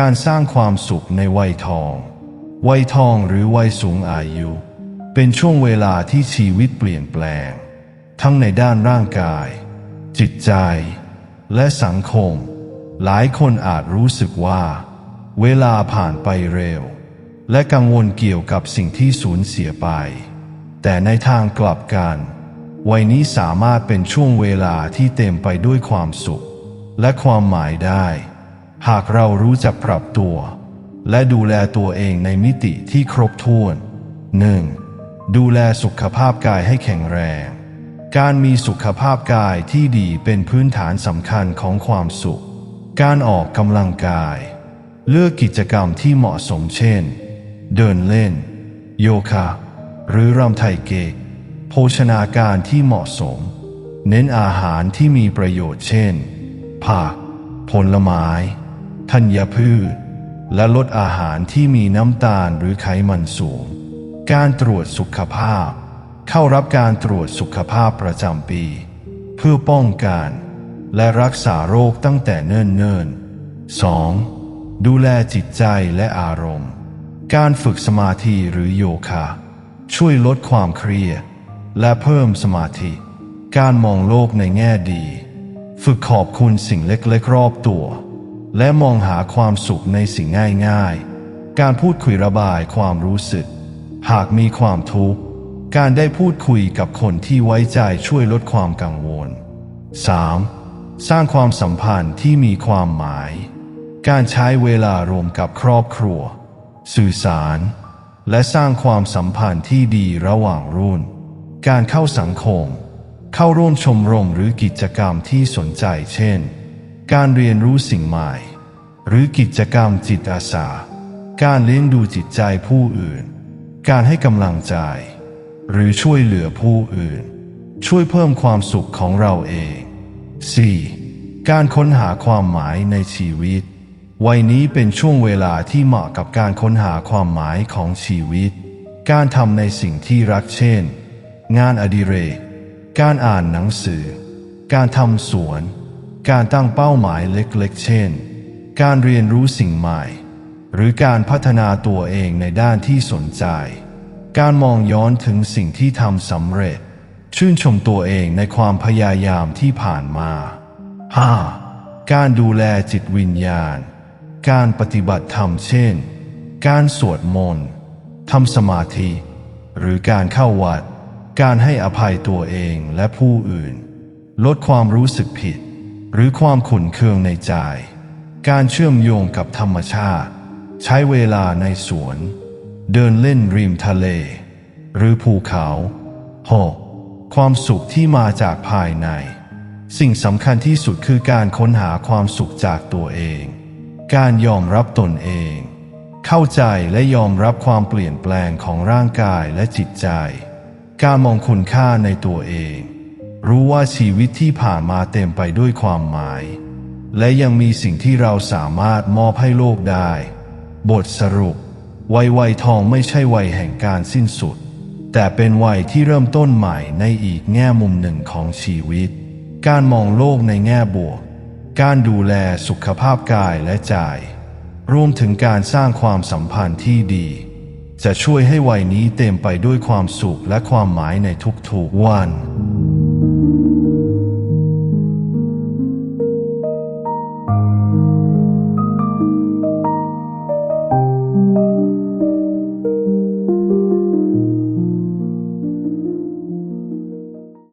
การสร้างความสุขในวัยทอง วัยทองหรือวัยสูงอายุ เป็นช่วงเวลาที่ชีวิตเปลี่ยนแปลง ทั้งในด้านร่างกาย จิตใจ และสังคม หลายคนอาจรู้สึกว่า เวลาผ่านไปเร็ว และกังวลเกี่ยวกับสิ่งที่สูญเสียไป แต่ในทางกลับกัน วัยนี้สามารถเป็นช่วงเวลาที่เต็มไปด้วยความสุข และความหมายได้ หากเรารู้จักปรับตัว และดูแลตัวเองในมิติที่ครบถ้วน 1. ดูแลสุขภาพกายให้แข็งแรง การมีสุขภาพกายที่ดีเป็นพื้นฐานสำคัญของความสุข การออกกำลังกาย เลือกกิจกรรมที่เหมาะสมเช่น เดินเล่น โยคะ หรือรำไทยเกกโภชนาการที่เหมาะสม เน้นอาหารที่มีประโยชน์เช่น ผัก ผลไม้ ธัญพืช และลดอาหารที่มีน้ำตาลหรือไขมันสูง การตรวจสุขภาพ เข้ารับการตรวจสุขภาพประจำปี เพื่อป้องกันและรักษาโรคตั้งแต่เนิ่นๆ 2. ดูแลจิตใจและอารมณ์ การฝึกสมาธิหรือโยคะ ช่วยลดความเครียด และเพิ่มสมาธิ การมองโลกในแง่ดี ฝึกขอบคุณสิ่งเล็กๆรอบตัว และมองหาความสุขในสิ่งง่ายๆ การพูดคุยระบายความรู้สึก หากมีความทุกข์ การได้พูดคุยกับคนที่ไว้ใจช่วยลดความกังวล 3. สร้างความสัมพันธ์ที่มีความหมาย การใช้เวลารวมกับครอบครัว สื่อสาร และสร้างความสัมพันธ์ที่ดีระหว่างรุ่น การเข้าสังคม เข้าร่วมชมรมหรือกิจกรรมที่สนใจเช่น การเรียนรู้สิ่งใหม่ หรือกิจกรรมจิตอาสา การเลี้ยงดูจิตใจผู้อื่น การให้กำลังใจ หรือช่วยเหลือผู้อื่น ช่วยเพิ่มความสุขของเราเอง 4. การค้นหาความหมายในชีวิต วัยนี้เป็นช่วงเวลาที่เหมาะกับการค้นหาความหมายของชีวิต การทำในสิ่งที่รักเช่น งานอดิเรก การอ่านหนังสือ การทำสวน การตั้งเป้าหมายเล็กๆ เช่น การเรียนรู้สิ่งใหม่ หรือการพัฒนาตัวเองในด้านที่สนใจ การมองย้อนถึงสิ่งที่ทำสำเร็จ ชื่นชมตัวเองในความพยายามที่ผ่านมา 5. การดูแลจิตวิญญาณ การปฏิบัติธรรมเช่น การสวดมนต์ทำสมาธิ หรือการเข้าวัด การให้อภัยตัวเองและผู้อื่น ลดความรู้สึกผิด หรือความขุ่นเคืองในใจ การเชื่อมโยงกับธรรมชาติ ใช้เวลาในสวน เดินเล่นริมทะเล หรือภูเขา 6. ความสุขที่มาจากภายใน สิ่งสำคัญที่สุดคือการค้นหาความสุขจากตัวเอง การยอมรับตนเอง เข้าใจและยอมรับความเปลี่ยนแปลงของร่างกายและจิตใจ การมองคุณค่าในตัวเอง รู้ว่าชีวิตที่ผ่านมาเต็มไปด้วยความหมาย และยังมีสิ่งที่เราสามารถมอบให้โลกได้ บทสรุป วัยวัยทองไม่ใช่วัยแห่งการสิ้นสุด แต่เป็นวัยที่เริ่มต้นใหม่ในอีกแง่มุมหนึ่งของชีวิต การมองโลกในแง่บวก การดูแลสุขภาพกายและใจรวมถึงการสร้างความสัมพันธ์ที่ดี จะช่วยให้วัยนี้เต็มไปด้วยความสุขและความหมายในทุกๆวัน